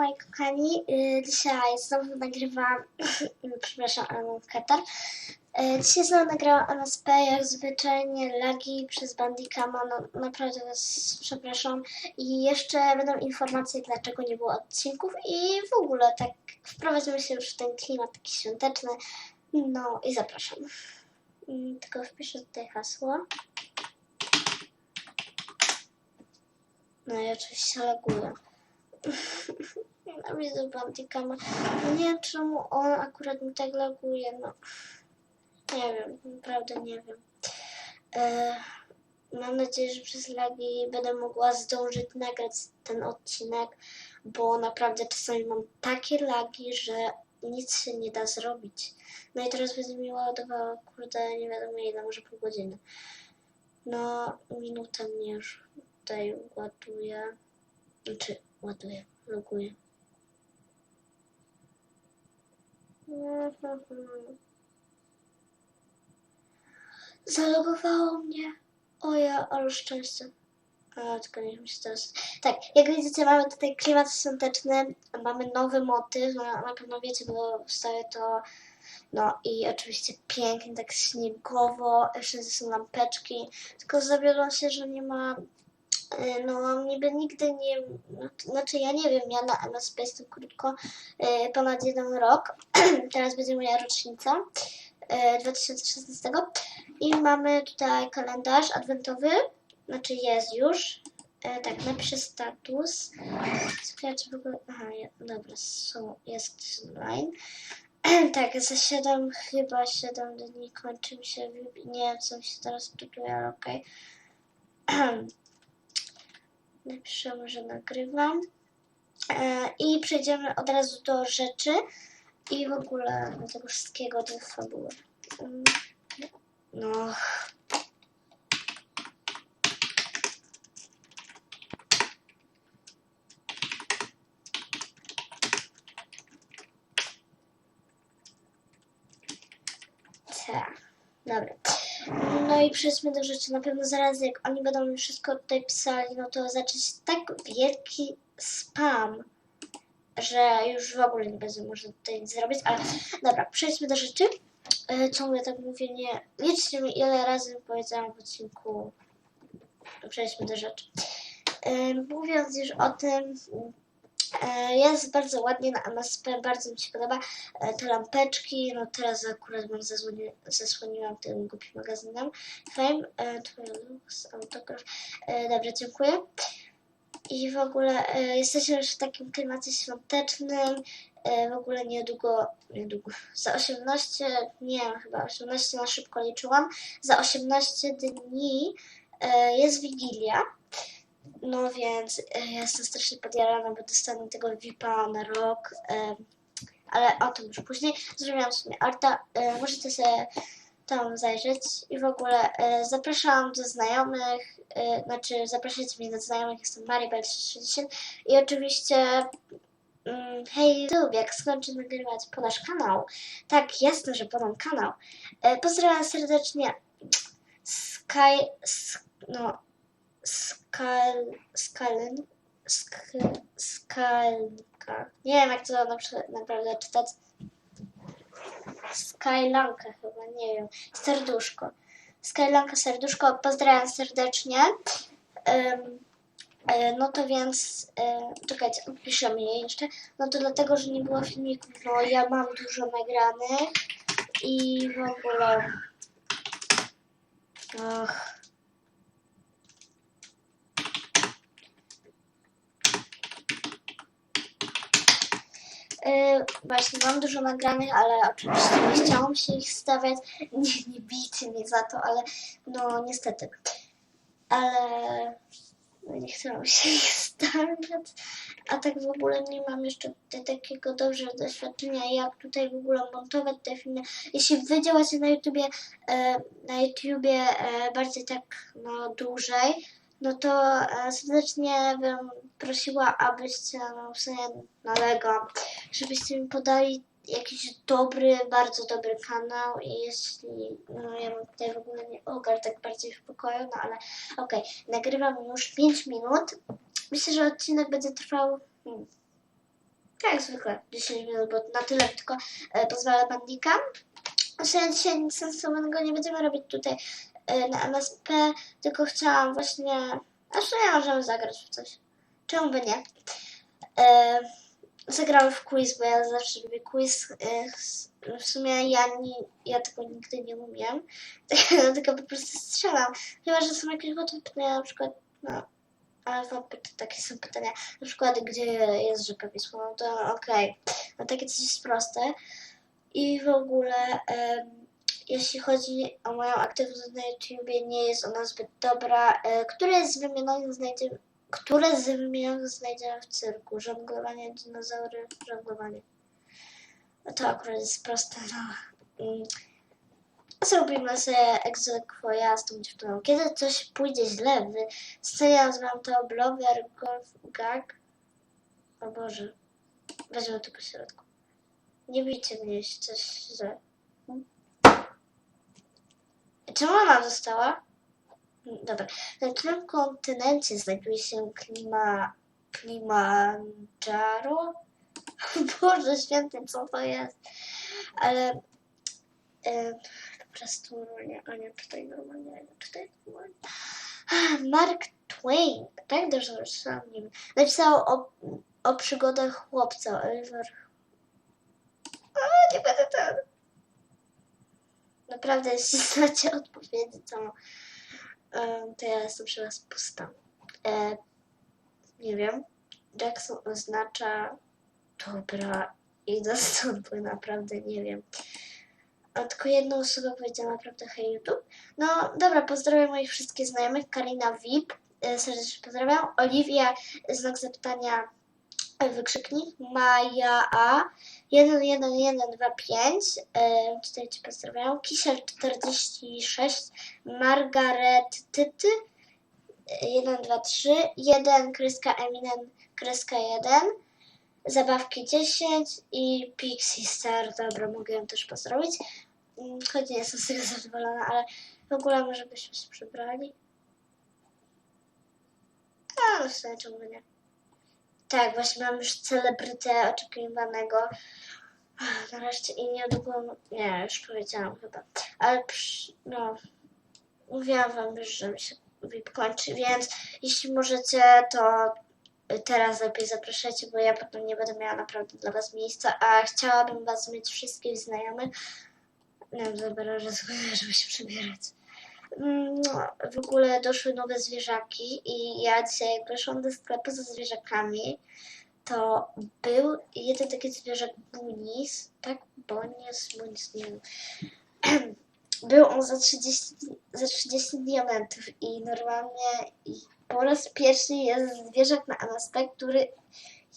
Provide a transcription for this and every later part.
moi kochani. Y, Dzisiaj znowu nagrywam, przepraszam, ale mam katar. Y, Dzisiaj znowu nagrałam MSP, jak zwyczajnie lagi przez Bandicama, no naprawdę was przepraszam. I jeszcze będą informacje, dlaczego nie było odcinków i w ogóle tak wprowadzimy się już w ten klimat taki świąteczny. No i zapraszam. Y, Tylko wpiszę tutaj hasło. No i oczywiście laguję. Nienawidzę Bandicama. No nie wiem czemu on akurat mi tak laguje, no. Nie wiem, naprawdę nie wiem. E, mam nadzieję, że przez lagi będę mogła zdążyć nagrać ten odcinek, bo naprawdę czasami mam takie lagi, że nic się nie da zrobić. No i teraz będzie mi ładowała, kurde, nie wiadomo ile, może pół godziny. No, minutę mnie już tutaj ładuje. Znaczy, ładuje, loguje. Zalogowało mnie. O ja, ale szczęście. A, tylko nie się teraz... Tak, jak widzicie, mamy tutaj klimat świąteczny, mamy nowy motyw, no, na pewno wiecie, bo wstaje to... No i oczywiście pięknie, tak śniegowo, wszędzie są lampeczki, tylko zawiodłam się, że nie ma No, niby nigdy nie. Znaczy, ja nie wiem, ja na MSP jestem krótko, e, ponad jeden rok. Teraz będzie moja rocznica e, 2016. I mamy tutaj kalendarz adwentowy. Znaczy, jest już. E, tak, napiszę status. Czy w ogóle. Aha, dobra, są, jest online. tak, za 7, chyba 7 dni kończy mi się. Nie wiem, co mi się teraz tutuje, ale okej. Napiszę, że nagrywam. E, I przejdziemy od razu do rzeczy i w ogóle do tego wszystkiego, do fabuły. Mm, No. Tak, dobra. I przejdźmy do rzeczy. Na pewno zaraz jak oni będą mi wszystko tutaj pisali, no to zacząć tak wielki spam, że już w ogóle nie będzie można tutaj nic zrobić, ale dobra, przejdźmy do rzeczy. E, mówię, tak mówię, nie... Liczcie mi ile razy powiedziałam w odcinku. Przejdźmy do rzeczy. E, Mówiąc już o tym, jest bardzo ładnie na MSP, bardzo mi się podoba. E, Te lampeczki, no teraz akurat mam zasłoni, zasłoniłam tym głupim magazynem. Fame, e, twoja lux, autograf. E, Dobrze, dziękuję. I w ogóle e, jesteśmy już w takim klimacie świątecznym. E, w ogóle niedługo, niedługo, za 18, nie wiem, chyba 18 na szybko liczyłam. Za 18 dni e, jest Wigilia. No więc ja jestem strasznie podjarana, bo dostanę tego VIP-a na rok. Ale o tym już później. Zrobiłam sobie arta. E, możecie sobie tam zajrzeć i w ogóle e, zapraszam do znajomych, znaczy zapraszajcie mnie do znajomych, jestem Maribel60 i oczywiście mm, hej YouTube, jak skończę nagrywać, podasz kanał. Tak, jasne, że podam kanał. Pozdrawiam serdecznie Sky, sk, no, Skal, Skalen, sk, Skalka. Nie wiem, jak to napr- naprawdę czytać. Skylanka chyba, nie wiem. Serduszko. Skylanka, serduszko, pozdrawiam serdecznie. E, no to więc, e, czekajcie, piszemy je jeszcze. No to dlatego, że nie było filmików, no ja mam dużo nagranych i w ogóle... Och. Yy, właśnie mam dużo nagranych, ale oczywiście nie chciałam się ich stawiać. Nie, nie bijcie mnie za to, ale no niestety. Ale no, nie chciałam się ich stawiać. A tak w ogóle nie mam jeszcze takiego dobrze doświadczenia, jak tutaj w ogóle montować te filmy. Jeśli wy działacie na YouTubie, e, na YouTubie e, bardziej tak no, dłużej, no to e, serdecznie bym prosiła, abyście, no w sumie nalegam, żebyście mi podali jakiś dobry, bardzo dobry kanał i jeśli, no ja mam tutaj w ogóle nie ogar tak bardziej w pokoju, no ale okej, nagrywam już 5 minut. Myślę, że odcinek będzie trwał hmm, Tak, zwykle 10 minut, bo na tyle tylko e, pozwala bandika. Znaczy dzisiaj nic sensownego nie będziemy robić tutaj na MSP, tylko chciałam właśnie... Znaczy nie możemy zagrać w coś. Czemu by nie? E, w quiz, bo ja zawsze lubię quiz. E, w sumie ja, nie, ja tego nigdy nie umiem, tylko po prostu strzelam. Chyba, że są jakieś łatwe pytania, na przykład, no, ale takie są pytania, na przykład, gdzie jest rzeka Wisła, no to okej, no takie coś jest proste. I w ogóle, em, jeśli chodzi o moją aktywność na YouTubie, nie jest ona zbyt dobra. E, które z wymienionych znajdziemy, które z wymienionych znajdziemy w cyrku? Żonglowanie, dinozaury, żonglowanie. No to akurat jest proste, no. Mm. Zrobimy sobie egzekwo ja z tą dziewczyną. Kiedy coś pójdzie źle, wy scenie nazywam to blower, golf, gag. O Boże. Weźmy po środku. Nie bijcie mnie, jeśli coś źle. Czemu ona została? Dobra. Na którym kontynencie znajduje się klima... Kilimanjaro? Boże święty, co to jest? Ale... E, po prostu nie, a nie czytaj normalnie, nie czytaj normalnie. Ah, Mark Twain, tak dobrze napisałam nim. Napisał o, o przygodach chłopca, Oliver. A, nie będę ten. Naprawdę, jeśli znacie odpowiedzi, to, to ja jestem przy was pusta. E, nie wiem. Jackson oznacza dobra, idę stąd, bo naprawdę nie wiem. A tylko jedna osoba powiedziała naprawdę hej YouTube. No dobra, pozdrawiam moich wszystkich znajomych. Karina VIP, e, serdecznie pozdrawiam. Oliwia, znak zapytania, e, wykrzyknik. Maja A, 11125, e, tutaj Cię pozdrawiam. Kisiel 46, Margaret Tyty, e, 123, 1, kreska Eminem, kreska 1. Zabawki 10 i Pixie Star. Dobra, mogę ją też pozdrowić. Mm, Choć nie jestem z tego zadowolona, ale w ogóle może byśmy się przebrali. A, no w sumie czemu nie. Tak, właśnie mam już celebrytę oczekiwanego. Nareszcie i niedługo, nie, już powiedziałam chyba, ale no, mówiłam wam już, że mi się VIP kończy, więc jeśli możecie, to teraz lepiej zapraszajcie, bo ja potem nie będę miała naprawdę dla was miejsca, a chciałabym was mieć wszystkich znajomych. Wiem, zabiorę, że żeby się przebierać. Mm, w ogóle doszły nowe zwierzaki i ja dzisiaj jak weszłam do sklepu ze zwierzakami, to był jeden taki zwierzak Bunis, tak? Bonis, Bunis, nie wiem. Był on za 30, za 30 diamentów i normalnie i po raz pierwszy jest zwierzak na MSP, który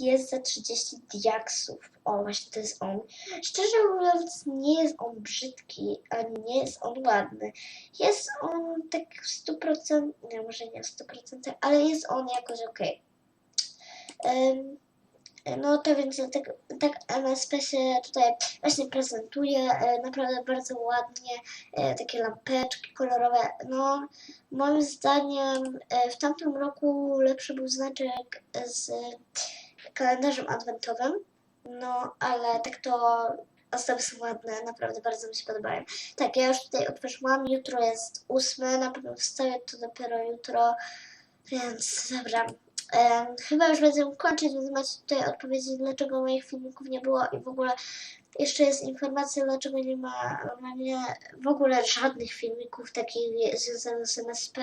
jest za 30 diaksów. O, właśnie to jest on. Szczerze mówiąc, nie jest on brzydki, ani nie jest on ładny. Jest on tak w 100%, nie, może nie w 100%, ale jest on jakoś okej. Em, No to więc tak, tak MSP się tutaj właśnie prezentuje, e, naprawdę bardzo ładnie, e, takie lampeczki kolorowe. No, moim zdaniem e, w tamtym roku lepszy był znaczek z kalendarzem adwentowym, no ale tak to osoby są ładne, naprawdę bardzo mi się podobają. Tak, ja już tutaj otworzyłam, jutro jest ósme, na pewno wstawię to dopiero jutro, więc dobra. Em, chyba już będę kończyć, więc macie tutaj odpowiedzi, dlaczego moich filmików nie było i w ogóle jeszcze jest informacja, dlaczego nie ma normalnie w ogóle żadnych filmików takich związanych z MSP,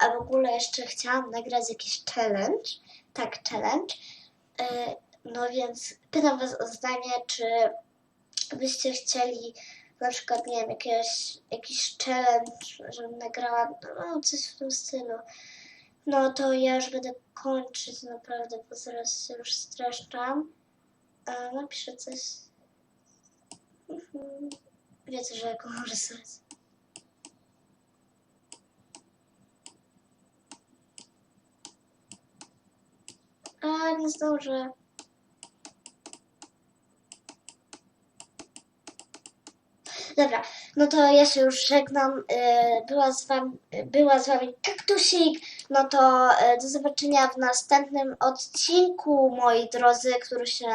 a w ogóle jeszcze chciałam nagrać jakiś challenge, tak, challenge, E, no więc pytam was o zdanie, czy byście chcieli na przykład, nie wiem, jakiegoś, jakiś challenge, żebym nagrała, no coś w tym stylu. No to ja już będę kończyć naprawdę, bo zaraz się już streszczam. A napiszę coś. Mhm. Wiecie, że jaką mam rysować. A, nie zdążę. Dobra, no to ja się już żegnam. E, Była z wami, była z wami Kaktusik. No to e, do zobaczenia w następnym odcinku, moi drodzy, który się